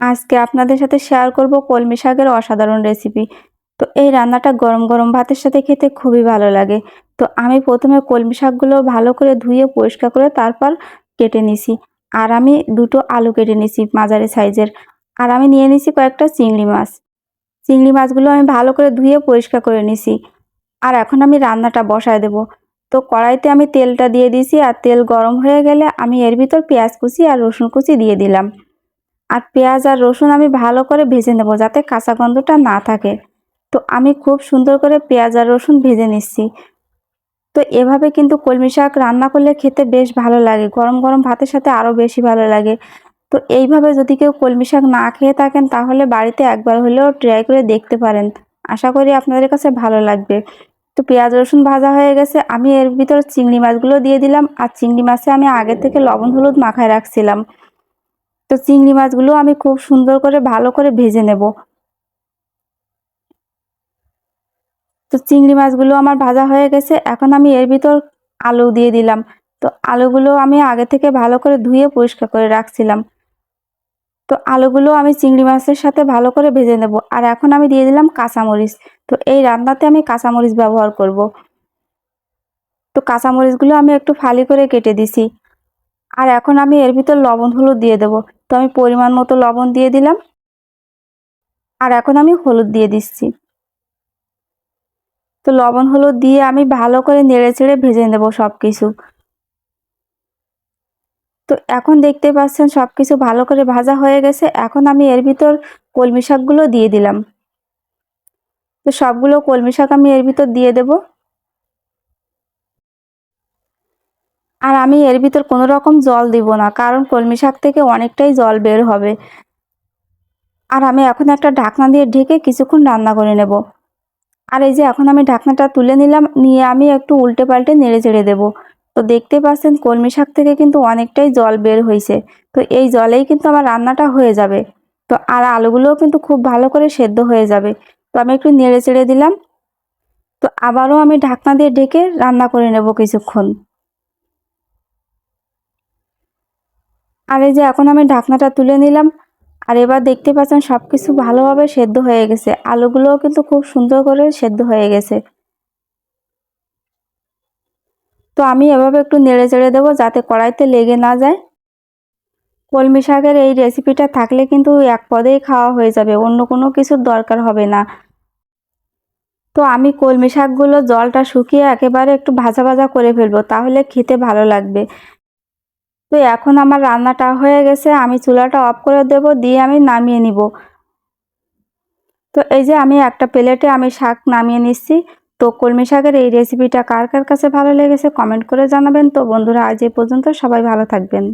আজকে আপনাদের সাথে শেয়ার করব কলমি শাকের অসাধারণ রেসিপি তো এই রান্নাটা গরম গরম ভাতের সাথে খেতে খুবই ভালো লাগে। তো আমি প্রথমে কলমি শাকগুলো ভালো করে ধুয়ে পরিষ্কার করে তারপর কেটে নিছি। আর আমি দুটো আলু কেটে নিছি মাঝারি সাইজের। আর আমি নিয়ে নিছি কয়েকটা চিংড়ি মাছ। চিংড়ি মাছগুলো আমি ভালো করে ধুয়ে পরিষ্কার করে নিছি। আর এখন আমি রান্নাটা বসায় দেব। তো কড়াইতে আমি তেলটা দিয়ে দিছি আর তেল গরম হয়ে গেলে আমি এর ভিতর পেঁয়াজ কুচি আর রসুন কুচি দিয়ে দিলাম। আর পেঁয়াজ আর রসুন আমি ভালো করে ভেজে নেব যাতে কাঁচা গন্ধটা না থাকে। তো আমি খুব সুন্দর করে পেঁয়াজ আর রসুন ভেজে নিচ্ছি। তো এভাবে কিন্তু কলমি শাক রান্না করলে খেতে বেশ ভালো লাগে, গরম গরম ভাতের সাথে আরও বেশি ভালো লাগে। তো এইভাবে যদি কেউ কলমি শাক না খেয়ে থাকেন তাহলে বাড়িতে একবার হলেও ট্রাই করে দেখতে পারেন। আশা করি আপনাদের কাছে ভালো লাগবে। তো পেঁয়াজ রসুন ভাজা হয়ে গেছে, আমি এর ভিতর চিংড়ি মাছগুলো দিয়ে দিলাম। আর চিংড়ি মাছে আমি আগে থেকে লবণ, হলুদ মাখায় রাখছিলাম। তো চিংড়ি মাছগুলো আমি খুব সুন্দর করে ভালো করে ভেজে নেব। তো চিংড়ি মাছগুলো আমার ভাজা হয়ে গেছে, এখন আমি এর ভিতর আলু দিয়ে দিলাম। তো আলুগুলো আমি আগে থেকে ভালো করে ধুয়ে পরিষ্কার করে রাখছিলাম। তো আলুগুলো আমি চিংড়ি মাছের সাথে ভালো করে ভেজে নেব। আর এখন আমি দিয়ে দিলাম কাঁচামরিচ। তো এই রান্নাতে আমি কাঁচামরিচ ব্যবহার করব। তো কাঁচামরিচগুলো আমি একটু ফালি করে কেটে দিছি। আর এখন আমি এর ভিতর লবণ হলুদ দিয়ে দেব। তো আমি পরিমাণ মতো লবণ দিয়ে দিলাম। আর এখন আমি হলুদ দিয়ে দিচ্ছি। তো লবণ হলুদ দিয়ে আমি ভালো করে নেড়ে চেড়ে ভেজে নেব সব কিছু তো এখন দেখতে পাচ্ছেন সব কিছু ভালো করে ভাজা হয়ে গেছে। এখন আমি এর ভিতর কলমি শাকগুলো দিয়ে দিলাম। তো সবগুলো কলমি শাক আমি এর ভিতর দিয়ে দেব। আর আমি এর ভিতর কোনো রকম জল দিব না, কারণ কলমি শাক থেকে অনেকটাই জল বের হবে। আর আমি এখন একটা ঢাকনা দিয়ে ঢেকে কিছুক্ষণ রান্না করে নেব। আর এই যে এখন আমি ঢাকনাটা তুলে নিলাম, নিয়ে আমি একটু উল্টে পাল্টে নেড়ে চেড়ে দেবো। তো দেখতে পাচ্ছেন কলমি শাক থেকে কিন্তু অনেকটাই জল বের হয়েছে তো এই জলেই কিন্তু আমার রান্নাটা হয়ে যাবে। তো আর আলুগুলোও কিন্তু খুব ভালো করে সেদ্ধ হয়ে যাবে। তো আমি একটু নেড়ে চেড়ে দিলাম। তো আবারও আমি ঢাকনা দিয়ে ঢেকে রান্না করে নেব কিছুক্ষণ। আর এই যে এখন আমি ঢাকনাটা তুলে নিলাম, আর এবার দেখতে পাচ্ছেন সব কিছু ভালোভাবে সেদ্ধ হয়ে গেছে। আলুগুলোও কিন্তু খুব সুন্দর করে সেদ্ধ হয়ে গেছে। তো আমি এভাবে একটু নেড়ে চেড়ে দেবো যাতে কড়াইতে লেগে না যায়। কলমি শাকের এই রেসিপিটা থাকলে কিন্তু এক পদেই খাওয়া হয়ে যাবে, অন্য কোনো কিছুর দরকার হবে না। তো আমি কলমি শাকগুলো জলটা শুকিয়ে একেবারে একটু ভাজা ভাজা করে ফেলব, তাহলে খেতে ভালো লাগবে। তো এখন আমার রান্নাটা হয়ে গেছে, আমি চুলাটা অফ করে দেব, দিয়ে আমি নামিয়ে নিব। তো এই যে আমি একটা প্লেটে আমি শাক নামিয়ে নিচ্ছি। তো কলমি শাকের এই রেসিপিটা কার কার কাছে ভালো লেগেছে কমেন্ট করে জানাবেন। তো বন্ধুরা, আজ এ পর্যন্ত সবাই ভালো থাকবেন।